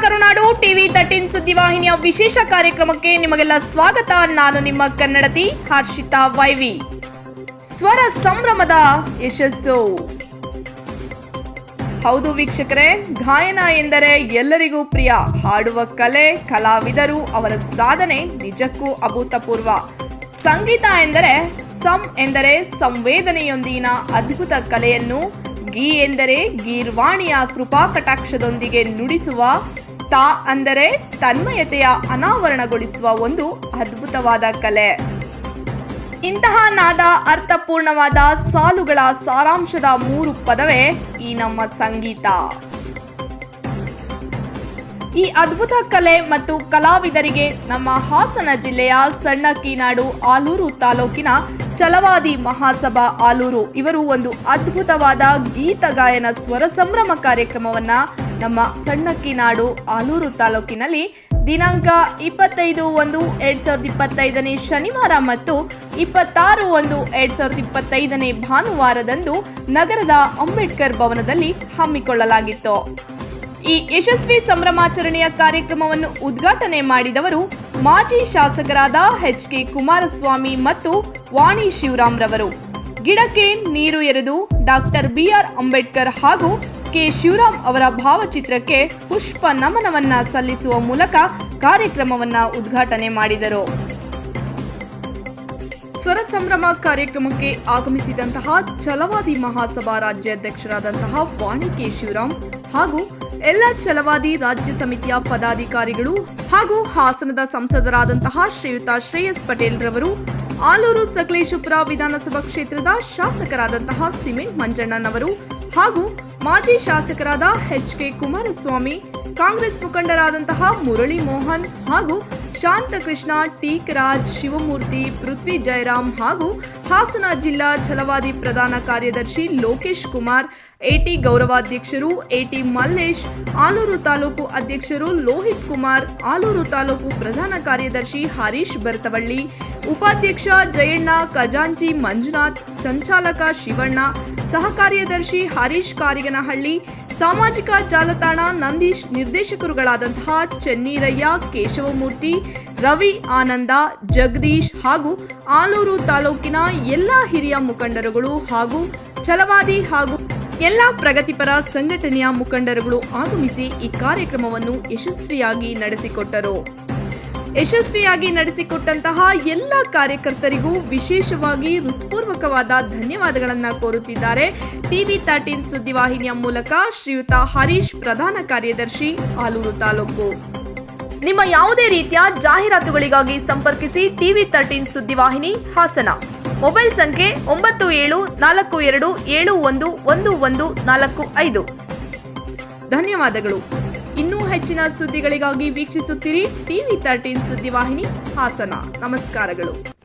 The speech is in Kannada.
ಕರುನಾಡು ಟಿವಿ ತರ್ಟೀನ್ ಸುದ್ದಿವಾಹಿನಿಯ ವಿಶೇಷ ಕಾರ್ಯಕ್ರಮಕ್ಕೆ ನಿಮಗೆಲ್ಲ ಸ್ವಾಗತ. ನಾನು ನಿಮ್ಮ ಕನ್ನಡತಿ ಹರ್ಷಿತಾ ವೈವಿ. ಸ್ವರ ಸಂಭ್ರಮದ ಯಶಸ್ಸು. ಹೌದು ವೀಕ್ಷಕರೇ, ಗಾಯನ ಎಂದರೆ ಎಲ್ಲರಿಗೂ ಪ್ರಿಯ. ಹಾಡುವ ಕಲೆ, ಕಲಾವಿದರು ಅವರ ಸಾಧನೆ ನಿಜಕ್ಕೂ ಅಭೂತಪೂರ್ವ. ಸಂಗೀತ ಎಂದರೆ ಸಂ ಎಂದರೆ ಸಂವೇದನೆಯೊಂದಿಗಿನ ಅದ್ಭುತ ಕಲೆಯನ್ನು ಗೀ ಎಂದರೆ ಗೀರ್ವಾಣಿಯ ಕೃಪಾ ಕಟಾಕ್ಷದೊಂದಿಗೆ ನುಡಿಸುವ, ತಾ ಅಂದರೆ ತನ್ಮಯತೆಯ ಅನಾವರಣಗೊಳಿಸುವ ಒಂದು ಅದ್ಭುತವಾದ ಕಲೆ. ಇಂತಹ ನಾದ ಅರ್ಥಪೂರ್ಣವಾದ ಸಾಲುಗಳ ಸಾರಾಂಶದ ಮೂರು ಪದವೇ ಈ ನಮ್ಮ ಸಂಗೀತ. ಈ ಅದ್ಭುತ ಕಲೆ ಮತ್ತು ಕಲಾವಿದರಿಗೆ ನಮ್ಮ ಹಾಸನ ಜಿಲ್ಲೆಯ ಸಣ್ಣ ಕೀನಾಡು ಆಲೂರು ತಾಲೂಕಿನ ಛಲವಾದಿ ಮಹಾಸಭಾ ಆಲೂರು. ಇವರು ಒಂದು ಅದ್ಭುತವಾದ ಗೀತ ಗಾಯನ ಸ್ವರ ಸಂಭ್ರಮ ಕಾರ್ಯಕ್ರಮವನ್ನ ನಮ್ಮ ಸಣ್ಣ ಕೀನಾಡು ಆಲೂರು ತಾಲೂಕಿನಲ್ಲಿ ದಿನಾಂಕ ಇಪ್ಪತ್ತೈದು ಒಂದು ಎರಡ್ ಸಾವಿರದ ಇಪ್ಪತ್ತೈದನೇ ಶನಿವಾರ ಮತ್ತು ಇಪ್ಪತ್ತಾರು ಒಂದು ಎರಡ್ ಸಾವಿರದ ಇಪ್ಪತ್ತೈದನೇ ಭಾನುವಾರದಂದು ನಗರದ ಅಂಬೇಡ್ಕರ್ ಭವನದಲ್ಲಿ ಹಮ್ಮಿಕೊಳ್ಳಲಾಗಿತ್ತು. ಈ ಯಶಸ್ವಿ ಸಂಭ್ರಮಾಚರಣೆಯ ಕಾರ್ಯಕ್ರಮವನ್ನು ಉದ್ಘಾಟನೆ ಮಾಡಿದವರು ಮಾಜಿ ಶಾಸಕರಾದ ಎಚ್ ಕೆ ಕುಮಾರಸ್ವಾಮಿ ಮತ್ತು ವಾಣಿ ಶಿವರಾಮ್ ರವರು ಗಿಡಕ್ಕೆ ನೀರು ಎರೆದು ಡಾಕ್ಟರ್ ಬಿಆರ್ ಅಂಬೇಡ್ಕರ್ ಹಾಗೂ ಕೆ ಶಿವರಾಮ್ ಅವರ ಭಾವಚಿತ್ರಕ್ಕೆ ಪುಷ್ಪ ನಮನವನ್ನ ಸಲ್ಲಿಸುವ ಮೂಲಕ ಕಾರ್ಯಕ್ರಮವನ್ನ ಉದ್ಘಾಟನೆ ಮಾಡಿದರು. ಸ್ವರ ಸಂಭ್ರಮ ಕಾರ್ಯಕ್ರಮಕ್ಕೆ ಆಗಮಿಸಿದಂತಹ ಛಲವಾದಿ ಮಹಾಸಭಾ ರಾಜ್ಯಾಧ್ಯಕ್ಷರಾದಂತಹ ವಾಣಿ ಕೆ ಶಿವರಾಮ್ ಹಾಗೂ ಎಲ್ಲ ಛಲವಾದಿ ರಾಜ್ಯ ಸಮಿತಿಯ ಪದಾಧಿಕಾರಿಗಳು ಹಾಗೂ ಹಾಸನದ ಸಂಸದರಾದಂತಹ ಶ್ರೀಯುತ ಶ್ರೇಯಸ್ ಪಟೇಲ್ ರವರು, ಆಲೂರು ಸಕಲೇಶಪುರ ವಿಧಾನಸಭಾ ಕ್ಷೇತ್ರದ ಶಾಸಕರಾದಂತಹ ಸಿಮೆಂಟ್ ಮಂಜಣ್ಣನವರು ಹಾಗೂ ಮಾಜಿ ಶಾಸಕರಾದ ಎಚ್ ಕೆ ಕುಮಾರಸ್ವಾಮಿ, ಕಾಂಗ್ರೆಸ್ ಮುಖಂಡರಾದಂತಹ ಮುರಳಿ ಮೋಹನ್ ಹಾಗೂ ಶಾಂತಕೃಷ್ಣ, ಟೀಕರಾಜ್, ಶಿವಮೂರ್ತಿ, ಪೃಥ್ವಿ ಜಯರಾಮ್ ಹಾಗೂ ಹಾಸನ ಜಿಲ್ಲಾ ಛಲವಾದಿ ಪ್ರಧಾನ ಕಾರ್ಯದರ್ಶಿ ಲೋಕೇಶ್ ಕುಮಾರ್, ಎಟಿ ಗೌರವಾಧ್ಯಕ್ಷರು ಎಟಿ ಮಲ್ಲೇಶ್, ಆಲೂರು ತಾಲೂಕು ಅಧ್ಯಕ್ಷರು ಲೋಹಿತ್ ಕುಮಾರ್, ಆಲೂರು ತಾಲೂಕು ಪ್ರಧಾನ ಕಾರ್ಯದರ್ಶಿ ಹರೀಶ್ ಬರ್ತವಳ್ಳಿ, ಉಪಾಧ್ಯಕ್ಷ ಜಯಣ್ಣ, ಖಜಾಂಚಿ ಮಂಜುನಾಥ್, ಸಂಚಾಲಕ ಶಿವಣ್ಣ ಸಹ ಕಾರ್ಯದರ್ಶಿ ಹರೀಶ್ ಕಾರಿಗನಹಳ್ಳಿ ಸಾಮಾಜಿಕ ಜಾಲತಾಣ ನಂದೀಶ್ ನಿರ್ದೇಶಕರುಗಳಾದಂತಹ ಚೆನ್ನೀರಯ್ಯ, ಕೇಶವಮೂರ್ತಿ, ರವಿ ಆನಂದ, ಜಗದೀಶ್ ಹಾಗೂ ಆಲೂರು ತಾಲೂಕಿನ ಎಲ್ಲ ಹಿರಿಯ ಮುಖಂಡರುಗಳು ಹಾಗೂ ಛಲವಾದಿ ಹಾಗೂ ಎಲ್ಲ ಪ್ರಗತಿಪರ ಸಂಘಟನೆಯ ಮುಖಂಡರುಗಳು ಆಗಮಿಸಿ ಈ ಕಾರ್ಯಕ್ರಮವನ್ನು ಯಶಸ್ವಿಯಾಗಿ ನಡೆಸಿಕೊಟ್ಟರು. ಯಶಸ್ವಿಯಾಗಿ ನಡೆಸಿಕೊಟ್ಟಂತಹ ಎಲ್ಲ ಕಾರ್ಯಕರ್ತರಿಗೂ ವಿಶೇಷವಾಗಿ ಹೃತ್ಪೂರ್ವಕವಾದ ಧನ್ಯವಾದಗಳನ್ನು ಕೋರುತ್ತಿದ್ದಾರೆ. ಟಿವಿ ತರ್ಟೀನ್ ಸುದ್ದಿವಾಹಿನಿಯ ಮೂಲಕ ಶ್ರೀಯುತ ಹರೀಶ್, ಪ್ರಧಾನ ಕಾರ್ಯದರ್ಶಿ ಆಲೂರು ತಾಲೂಕು. ನಿಮ್ಮ ಯಾವುದೇ ರೀತಿಯ ಜಾಹೀರಾತುಗಳಿಗಾಗಿ ಸಂಪರ್ಕಿಸಿ ಟಿವಿ ತರ್ಟೀನ್ ಸುದ್ದಿವಾಹಿನಿ ಹಾಸನ. ಮೊಬೈಲ್ ಸಂಖ್ಯೆ ಒಂಬತ್ತು ಏಳು ನಾಲ್ಕು ಎರಡು ಏಳು ಒಂದು ಒಂದು ಒಂದು ನಾಲ್ಕು ಐದು. ಧನ್ಯವಾದಗಳು. ಇನ್ನೂ ಹೆಚ್ಚಿನ ಸುದ್ದಿಗಳಿಗಾಗಿ ವೀಕ್ಷಿಸುತ್ತೀರಿ ಟಿವಿ ತರ್ಟೀನ್ ಸುದ್ದಿವಾಹಿನಿ ಹಾಸನ. ನಮಸ್ಕಾರಗಳು.